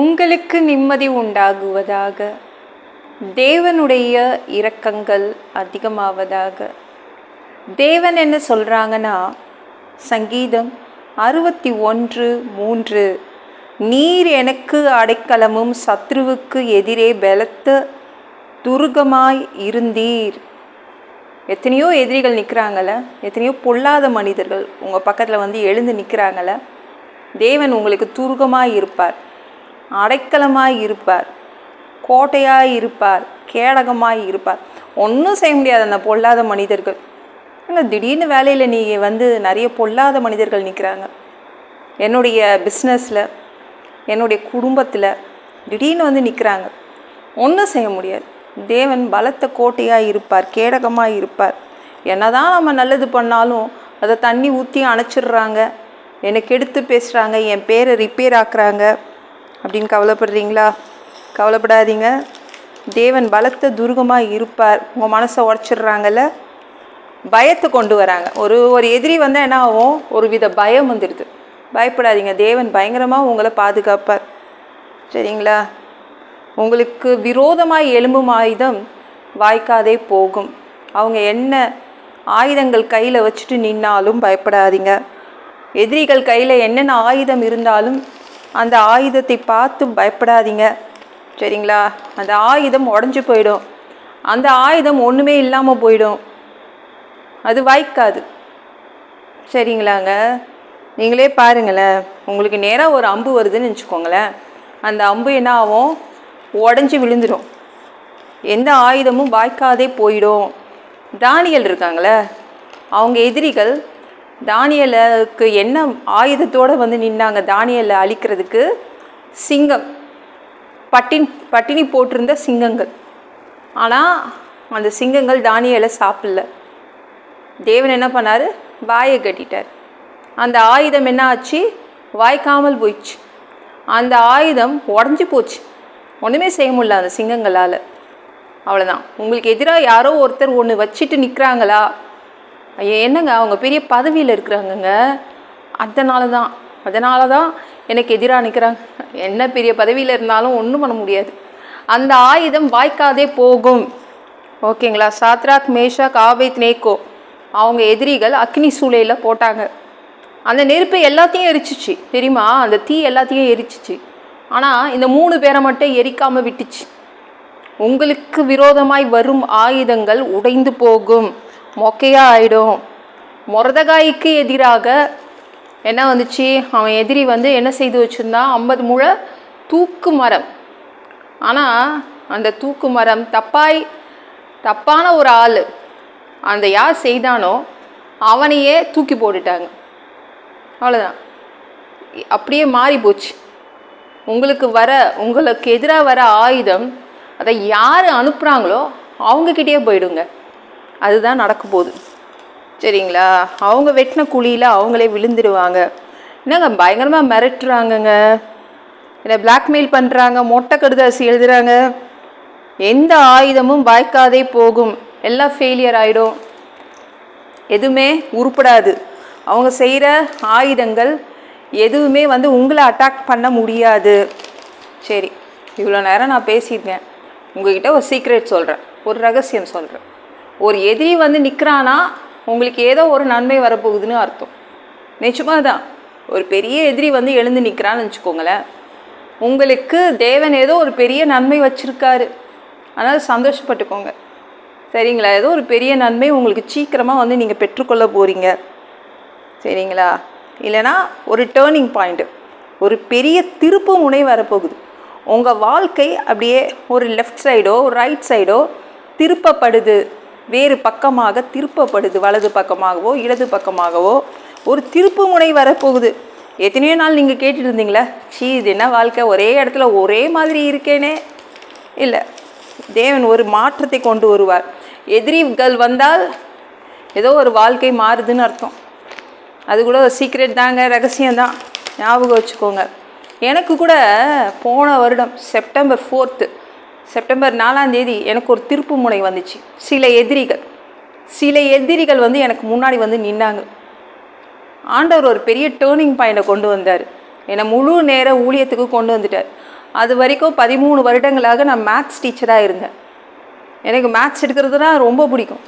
உங்களுக்கு நிம்மதி உண்டாகுவதாக. தேவனுடைய இரக்கங்கள் அதிகமாவதாக. தேவன் என்ன சொல்கிறாங்கன்னா சங்கீதம் அறுபத்தி ஒன்று மூன்று நீர் எனக்கு அடைக்கலமும் சத்ருவுக்கு எதிரே பலத்த துருகமாய் இருந்தீர். எத்தனையோ எதிரிகள் நிற்கிறாங்கள எத்தனையோ பொல்லாத மனிதர்கள் உங்கள் பக்கத்தில் வந்து எழுந்து நிற்கிறாங்கள தேவன் உங்களுக்கு துருகமாக இருப்பார். அடைக்கலமாய் இருப்பார் கோட்டையாய் இருப்பார் கேடகமாய் இருப்பார் ஒன்றும் செய்ய முடியாது அந்த பொல்லாத மனிதர்கள். ஆனால் திடீர்னு வேலையில் நீ வந்து நிறைய பொல்லாத மனிதர்கள் நிற்கிறாங்க என்னுடைய பிஸ்னஸில் என்னுடைய குடும்பத்தில் திடீர்னு வந்து நிற்கிறாங்க ஒன்றும் செய்ய முடியாது. தேவன் பலத்த கோட்டையாக இருப்பார் கேடகமாக இருப்பார் என்னதான் நம்ம நல்லது பண்ணாலும் அதை தண்ணி ஊற்றி அணைச்சிடுறாங்க. என்னை கெடுத்து பேசுகிறாங்க என் பேரை ரிப்பேர் ஆக்குறாங்க. அப்படின்னு கவலைப்படுறீங்களா? கவலைப்படாதீங்க. தேவன் பலத்த துருகமாக இருப்பார். உங்கள் மனசை உடச்சிடுறாங்கல்ல? பயத்தை கொண்டு வராங்க. ஒரு ஒரு எதிரி வந்தால் என்ன ஆகும்? ஒரு வித பயம் வந்துடுது. பயப்படாதீங்க. தேவன் பயங்கரமாக உங்களை பாதுகாப்பார். சரிங்களா? உங்களுக்கு விரோதமாக எலும்பும் ஆயுதம் வாய்க்காதே போகும். அவங்க என்ன ஆயுதங்கள் கையில் வச்சுட்டு நின்னாலும் பயப்படாதீங்க. எதிரிகள் கையில் என்னென்ன ஆயுதம் இருந்தாலும் அந்த ஆயுதத்தை பார்த்து பயப்படாதீங்க. சரிங்களா? அந்த ஆயுதம் உடஞ்சி போயிடும். அந்த ஆயுதம் ஒன்றுமே இல்லாமல் போயிடும். அது வாய்க்காது. சரிங்களாங்க? நீங்களே பாருங்களேன். உங்களுக்கு நேராக ஒரு அம்பு வருதுன்னு வச்சுக்கோங்களேன். அந்த அம்பு என்ன ஆகும்? உடஞ்சி விழுந்துடும் எந்த ஆயுதமும் வாய்க்காதே போயிடும். தானியல் இருக்காங்களே அவங்க எதிரிகள் தானியலுக்கு என்ன ஆயுதத்தோடு வந்து நின்னாங்க தானியலை அழிக்கிறதுக்கு? சிங்கம். பட்டின் பட்டினி போட்டிருந்த சிங்கங்கள். ஆனால் அந்த சிங்கங்கள் தானியலை சாப்பிடல. தேவன் என்ன பண்ணார்? வாயை கட்டிட்டார். அந்த ஆயுதம் என்ன ஆச்சு? வாய்க்காமல் போயிடுச்சு. அந்த ஆயுதம் உடஞ்சி போச்சு. ஒன்றுமே செய்ய முடியல அந்த சிங்கங்களால். அவ்வளோதான் உங்களுக்கு எதிராக யாரோ ஒருத்தர் ஒன்று வச்சுட்டு நிற்கிறாங்களா என்னங்க அவங்க பெரிய பதவியில் இருக்கிறாங்கங்க. அதனால தான் அதனால தான் எனக்கு எதிராக நிற்கிறாங்க என்ன பெரிய பதவியில் இருந்தாலும் ஒன்றும் பண்ண முடியாது. அந்த ஆயுதம் வாய்க்காதே போகும். ஓகேங்களா? Shadrach Meshach Abednego. அவங்க எதிரிகள் அக்னி சூளையில் போட்டாங்க. அந்த நெருப்பு எல்லாத்தையும் எரிச்சிச்சு. தெரியுமா? அந்த தீ எல்லாத்தையும் எரிச்சிச்சு. ஆனால் இந்த மூணு பேரை மட்டும் எரிக்காமல் விட்டுச்சு. உங்களுக்கு விரோதமாய் வரும் ஆயுதங்கள் உடைந்து போகும். மொக்கையாக ஆயிடும் மொரதகாய்க்கு எதிராக என்ன வந்துச்சு? அவன் எதிரி வந்து என்ன செய்து வச்சுருந்தான் ஐம்பது முழ தூக்கு மரம். ஆனால் அந்த தூக்கு மரம் தப்பாய் தப்பான ஒரு ஆள். அந்த யார் செய்தானோ அவனையே தூக்கி போட்டுட்டாங்க. அவ்வளோதான் அப்படியே மாறி போச்சு. உங்களுக்கு வர உங்களுக்கு எதிராக வர ஆயுதம் அதை யார் அனுப்புகிறாங்களோ அவங்கக்கிட்டே போயிடுங்க. அதுதான் நடக்க போகுது சரிங்களா? அவங்க வெட்டின குழியில் அவங்களே விழுந்துடுவாங்க. என்னங்க பயங்கரமாக மிரட்டுறாங்கங்க. என்னை பிளாக்மெயில் பண்ணுறாங்க மொட்டை கடுதாசி எழுதுகிறாங்க எந்த ஆயுதமும் வாய்க்காதே போகும். எல்லாம் ஃபெயிலியர் ஆகிடும் எதுவுமே உருப்படாது. அவங்க செய்கிற ஆயுதங்கள் எதுவுமே வந்து உங்களை அட்டாக் பண்ண முடியாது. சரி இவ்வளோ நேரம் நான் பேசியிருக்கேன். உங்ககிட்ட ஒரு சீக்ரெட் சொல்கிறேன் ஒரு ரகசியம் சொல்கிறேன் ஒரு எதிரி வந்து நிற்கிறானா உங்களுக்கு ஏதோ ஒரு நன்மை வரப்போகுதுன்னு அர்த்தம். நிச்சயமாக தான். ஒரு பெரிய எதிரி வந்து எழுந்து நிற்கிறான்னு வச்சுக்கோங்களேன். உங்களுக்கு தேவன் ஏதோ ஒரு பெரிய நன்மை வச்சுருக்காரு. அதனால் சந்தோஷப்பட்டுக்கோங்க. சரிங்களா? ஏதோ ஒரு பெரிய நன்மை உங்களுக்கு சீக்கிரமாக வந்து நீங்கள் பெற்றுக்கொள்ள போகிறீங்க சரிங்களா? இல்லைனா ஒரு டேர்னிங் பாயிண்ட்டு ஒரு பெரிய திருப்பு முனை வரப்போகுது. உங்கள் வாழ்க்கை அப்படியே ஒரு லெஃப்ட் சைடோ ஒரு ரைட் சைடோ திருப்பப்படுது. வேறு பக்கமாக திருப்பப்படுது வலது பக்கமாகவோ இடது பக்கமாகவோ. ஒரு திருப்பு முனை வரப்போகுது. எத்தனையோ நாள் நீங்கள் கேட்டுட்டு இருந்தீங்களா சீ இது என்ன வாழ்க்கை? ஒரே இடத்துல ஒரே மாதிரி இருக்கேனே. இல்லை தேவன் ஒரு மாற்றத்தை கொண்டு வருவார். எதிரிகள் வந்தால் ஏதோ ஒரு வாழ்க்கை மாறுதுன்னு அர்த்தம். அது கூட ஒரு சீக்ரெட் தாங்க ரகசியம் தான். ஞாபகம் வச்சுக்கோங்க. எனக்கு கூட போன வருடம் செப்டம்பர் ஃபோர்த்து செப்டம்பர் நாலாம் தேதி எனக்கு ஒரு திருப்பு முனை வந்துச்சு. சில எதிரிகள் சில எதிரிகள் வந்து எனக்கு முன்னாடி வந்து நின்னாங்க. ஆண்டவர் ஒரு பெரிய டேர்னிங் பாயிண்டை கொண்டு வந்தார். என்னை முழு நேர ஊழியத்துக்கு கொண்டு வந்துட்டார். அது வரைக்கும் பதிமூணு வருடங்களாக நான் மேத்ஸ் டீச்சராக இருந்தேன். எனக்கு மேத்ஸ் எடுக்கிறதுனா ரொம்ப பிடிக்கும்.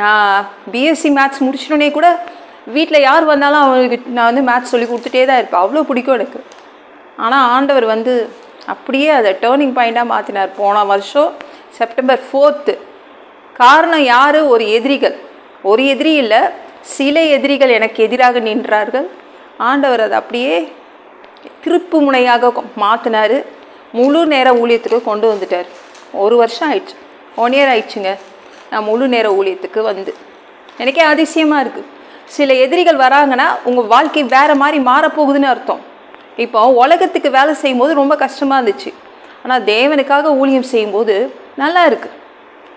நான் பிஎஸ்சி மேத்ஸ் முடிச்சிட்டோன்னே கூட வீட்டில் யார் வந்தாலும் அவங்களுக்கு நான் வந்து மேத்ஸ் சொல்லி கொடுத்துட்டே தான் இருப்பேன். அவ்வளோ பிடிக்கும் எனக்கு. ஆனால் ஆண்டவர் வந்து அப்படியே அதை டேர்னிங் பாயிண்ட்டாக மாற்றினார் போன வருஷம் செப்டம்பர் ஃபோர்த்து காரணம் யார்? ஒரு எதிரிகள். ஒரு எதிரி இல்லை சில எதிரிகள் எனக்கு எதிராக நின்றார்கள். ஆண்டவர் அதை அப்படியே திருப்பு முனையாக மாற்றினார் முழு நேர ஊழியத்துக்கு கொண்டு வந்துட்டார். ஒரு வருஷம் ஆயிடுச்சு. ஒன் இயர் ஆயிடுச்சுங்க. நான் முழு நேர ஊழியத்துக்கு வந்து. எனக்கே அதிசயமாக இருக்குது சில எதிரிகள் வராங்கன்னா உங்கள் வாழ்க்கை வேறு மாதிரி மாறப்போகுதுன்னு அர்த்தம். இப்போ உலகத்துக்கு வேலை செய்யும்போது ரொம்ப கஷ்டமாக இருந்துச்சு. ஆனால் தேவனுக்காக ஊழியம் செய்யும்போது நல்லா இருக்குது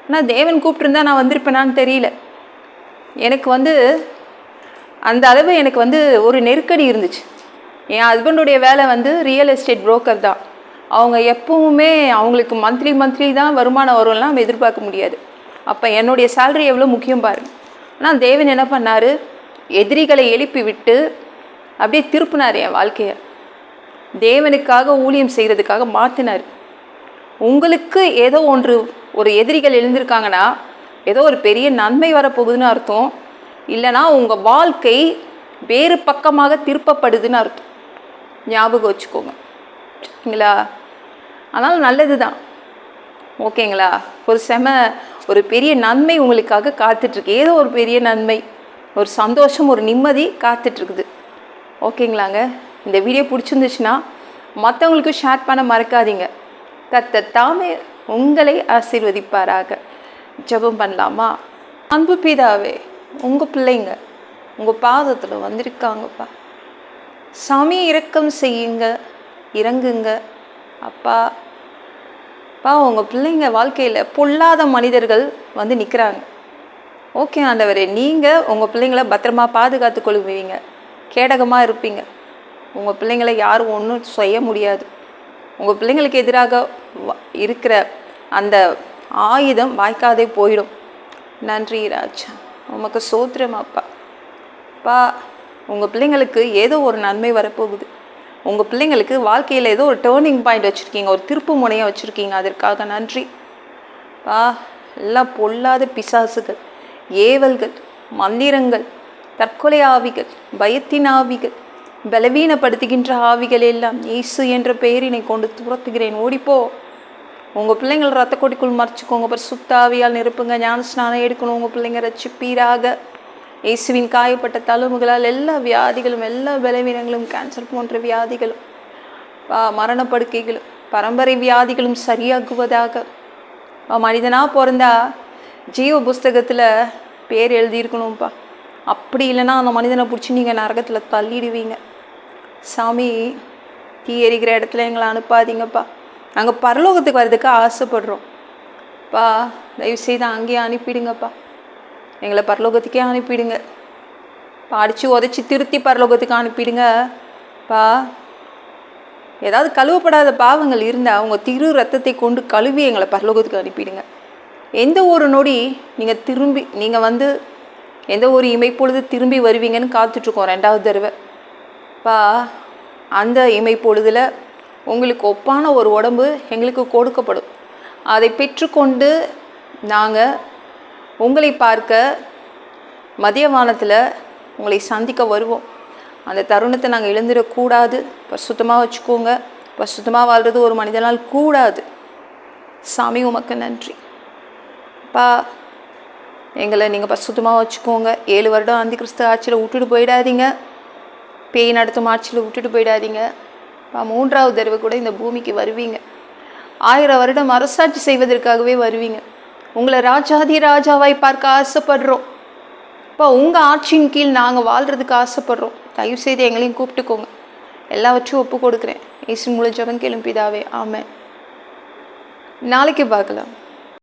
ஆனால் தேவன் கூப்பிட்டுருந்தா நான் வந்திருப்பேனான்னு தெரியல. எனக்கு வந்து அந்த அளவு எனக்கு வந்து ஒரு நெருக்கடி இருந்துச்சு. என் ஹஸ்பண்டுடைய வேலை வந்து ரியல் எஸ்டேட் புரோக்கர் தான். அவங்க எப்பவுமே அவங்களுக்கு மந்த்லி மந்த்லி தான் வருமானம் வரும்லாம் நம்ம எதிர்பார்க்க முடியாது. அப்போ என்னுடைய சேலரி எவ்வளோ முக்கியம் பாருங்க. ஆனால் தேவன் என்ன பண்ணார்? எதிரிகளை எழுப்பி விட்டு அப்படியே திருப்பினார் என் வாழ்க்கையை. தேவனுக்காக ஊழியம் செய்கிறதுக்காக மாற்றினார் உங்களுக்கு ஏதோ ஒன்று ஒரு எதிரிகள் எழுந்திருக்காங்கன்னா ஏதோ ஒரு பெரிய நன்மை வரப்போகுதுன்னு அர்த்தம். இல்லைனா உங்கள் வாழ்க்கை வேறு பக்கமாக திருப்பப்படுதுன்னு அர்த்தம். ஞாபகம் வச்சுக்கோங்க. சரிங்களா? அதனால் நல்லது தான் ஓகேங்களா? ஒரு செம ஒரு பெரிய நன்மை உங்களுக்காக காத்துட்ருக்கு. ஏதோ ஒரு பெரிய நன்மை ஒரு சந்தோஷம் ஒரு நிம்மதி காத்துட்ருக்குது. ஓகேங்களாங்க? இந்த வீடியோ பிடிச்சிருந்துச்சுன்னா மற்றவங்களுக்கும் ஷேர் பண்ண மறக்காதீங்க. கத்த தாமே உங்களை ஆசீர்வதிப்பாராக. ஜெபம் பண்ணலாமா? அன்பு பிதாவே உங்கள் பிள்ளைங்க உங்கள் பாதத்தில் வந்திருக்காங்கப்பா. சாமி இறக்கம் செய்யுங்க இறங்குங்க. அப்பா அப்பா உங்கள் பிள்ளைங்க வாழ்க்கையில் பொல்லாத மனிதர்கள் வந்து நிற்கிறாங்க ஓகே ஆண்டவரே நீங்கள் உங்கள் பிள்ளைங்கள பத்திரமா பாதுகாத்து கொள்வீங்க. கேடகமாக இருப்பீங்க. உங்கள் பிள்ளைங்களை யாரும் ஒன்றும் செய்ய முடியாது. உங்கள் பிள்ளைங்களுக்கு எதிராக வ- இருக்கிற அந்த ஆயுதம் வாய்க்காதே போயிடும். நன்றி ராஜா. உமக்கு சோத்திரம் அப்பா. அப்பா உங்கள் பிள்ளைங்களுக்கு ஏதோ ஒரு நன்மை வரப்போகுது. உங்கள் பிள்ளைங்களுக்கு வாழ்க்கையில் ஏதோ ஒரு டேர்னிங் பாயிண்ட் வச்சுருக்கீங்க. ஒரு திருப்பு முனையை வச்சுருக்கீங்க. அதற்காக நன்றி. பா எல்லாம் பொல்லாத பிசாசுகள் ஏவல்கள் மந்திரங்கள் தற்கொலை ஆவிகள் பயத்தின் ஆவிகள் பலவீனப்படுத்துகின்ற ஆவிகள் எல்லாம் இயேசு என்ற பெயரினை கொண்டு துரத்துகிறேன். ஓடிப்போ. உங்கள் பிள்ளைங்கள் ரத்த கொடிக்குள் மறைச்சிக்கோங்க பர் சுத்தாவியால் நிரப்புங்க. ஞான ஸ்நானம் எடுக்கணும். உங்கள் பிள்ளைங்க ரச்சிப்பீராக இயேசுவின் காயப்பட்ட தழும்புகளால் எல்லா வியாதிகளும் எல்லா பலவீனங்களும் கேன்சர் போன்ற வியாதிகளும் மரணப்படுக்கைகளும் பரம்பரை வியாதிகளும் சரியாகுவதாக. மனிதனாக பிறந்தா ஜீவ புஸ்தகத்தில் பேர் எழுதியிருக்கணும்ப்பா அப்படி இல்லைன்னா அந்த மனிதனை பிடிச்சி நீங்கள் நரகத்தில் தள்ளிடுவீங்க. சாமி தீ எரிக்கிற இடத்துல எங்களை அனுப்பாதீங்கப்பா. நாங்கள் பரலோகத்துக்கு வர்றதுக்கு ஆசைப்படுறோம். பா தயவுசெய்து அங்கேயே அனுப்பிடுங்கப்பா. எங்களை பரலோகத்துக்கே அனுப்பிடுங்க. அடித்து உதச்சி திருத்தி பரலோகத்துக்கு அனுப்பிடுங்க. பா ஏதாவது கழுவப்படாத பாவங்கள் இருந்தால் அவங்க திரு ரத்தத்தை கொண்டு கழுவி எங்களை பரலோகத்துக்கு அனுப்பிடுங்க. எந்த ஒரு நொடி நீங்கள் திரும்பி நீங்கள் வந்து எந்த ஒரு இமைப்பொழுது திரும்பி வருவீங்கன்னு காத்துட்ருக்கோம் ரெண்டாவது தடவை. பா அந்த இமைப்பொழுதில் உங்களுக்கு ஒப்பான ஒரு உடம்பு எங்களுக்கு கொடுக்கப்படும். அதை பெற்றுக்கொண்டு நாங்கள் உங்களை பார்க்க மதிய வானத்தில் உங்களை சந்திக்க வருவோம். அந்த தருணத்தை நாங்கள் இழந்துடக்கூடாது பரிசுத்தமாக வச்சுக்கோங்க. பரிசுத்தமாக வாழ்கிறது ஒரு மனிதனால் கூடாது. சாமி உமக்கு நன்றி. அப்பா எங்களை நீங்கள் பரிசுத்தமாக வச்சுக்கோங்க. ஏழு வருடம் அந்தி கிறிஸ்து ஆட்சியில் விட்டுட்டு போயிடாதீங்க. பேய் நடத்தும் ஆட்சியில் விட்டுட்டு போயிடாதீங்க. மூன்றாவது தடவை கூட இந்த பூமிக்கு வருவீங்க. ஆயிரம் வருடம் அரசாட்சி செய்வதற்காகவே வருவீங்க. உங்களை ராஜாதி ராஜாவாய் பார்க்க ஆசைப்படுறோம். இப்போ உங்கள் ஆட்சியின் கீழ் நாங்கள் வாழ்கிறதுக்கு ஆசைப்படுறோம். தயவுசெய்து எங்களையும் கூப்பிட்டுக்கோங்க. எல்லாவற்றையும் ஒப்பு கொடுக்குறேன் இயேசு மூலம் ஜபம் கேளும் ஆமாம் நாளைக்கு பார்க்கலாம்.